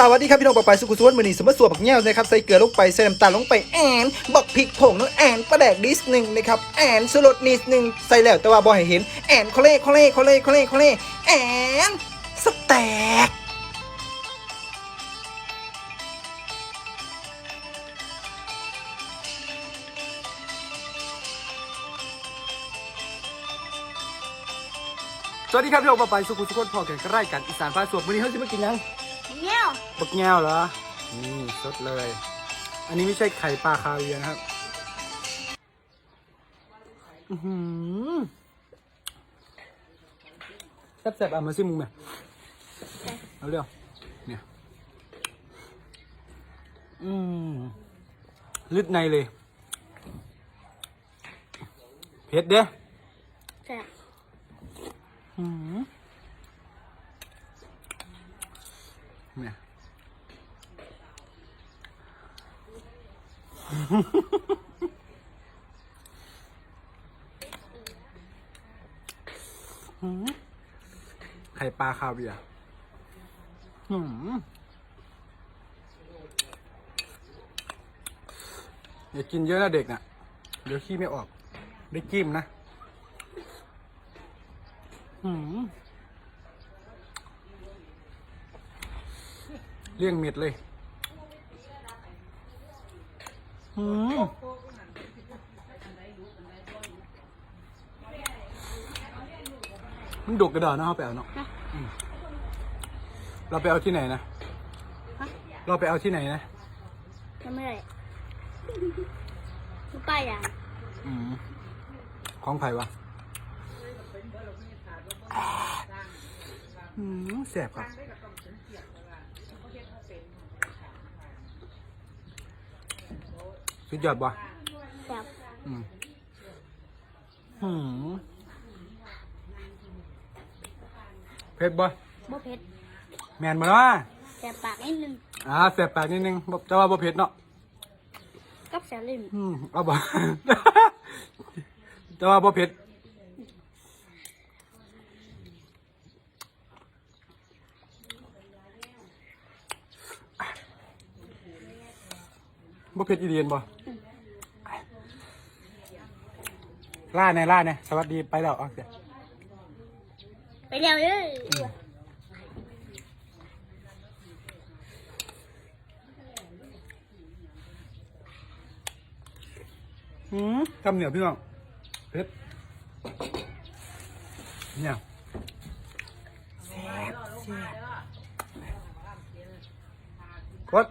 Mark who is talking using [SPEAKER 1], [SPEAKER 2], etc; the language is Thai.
[SPEAKER 1] สวัสดีครับพี่น้องปอไปสุขุสวนมือนีสมมติสวบักแง่วนะครับใส่เกลือลงไปใส่น้ำตาลลงไปแอนบักพริกผงน้องแอนปลาแดกดิสหนึ่งนะครับแอนสุรสนิดหนึ่งใส่แล้วแต่ว่าบ่ให้เห็นแอนคอเล่คอเล่คอเล่คอเล่คอเล่แอนสแต็ก
[SPEAKER 2] สวัสดีครับพี่โองปอไปสุขุสุขนพอแกันใกล้กันอีสานฟ้าสวบวันนี้เขาจะมากินยัง
[SPEAKER 3] เงี้ยว
[SPEAKER 2] บักแง่วเหรอ นี่สดเลย อันนี้ไม่ใช่ไข่ปลาคาเวียร์นะครับ อื้อหือแซ่บๆเอามาซิมึงไหมเอาเร็วเนี่ย อืมลึกในเลย เผ็ดเด้
[SPEAKER 3] แซ่บ
[SPEAKER 2] อืม เนี่ยไข่ปลาคาเวียร์หืมอย่ากินเยอะนะเด็กน่ะ เดี๋ยวขี้ไม่ออก ได้จิ้มนะหืม เลี่ยงเม็ดเลยหืมมันดุกกระดอนนะเขาไปเอาเนาะอืมเราไปเอาที่ไหนนะเราไปเอาที่ไหนนะ
[SPEAKER 3] ทำไม่ได้คือป้ายยาง
[SPEAKER 2] อืม ของไผ่วะอืมแสบครับ สุดยอดบ่
[SPEAKER 3] แซ่บ
[SPEAKER 2] อืมหืมเผ็ดบ่
[SPEAKER 3] บ่เผ็ด
[SPEAKER 2] แมนบ่เนาะ
[SPEAKER 3] แซ่บปากนิดนึง
[SPEAKER 2] อ่าแสบปากนิดนึงบ่แต่ว่าบ่เผ็ดเนาะ
[SPEAKER 3] กับแซ่บลิ้น
[SPEAKER 2] อืมเอาบ่ แต่ว่าบ่เผ็ดบ่เผ็ดอีเดียนบ่ ล่าแน่ล่าแน่สวัสดีไปแล้วเอาเสีย
[SPEAKER 3] ไปเร็วเลย
[SPEAKER 2] หืมทำเหนียวพี่น้องเผ็ดเนี่ยแซ่บแซ่บกด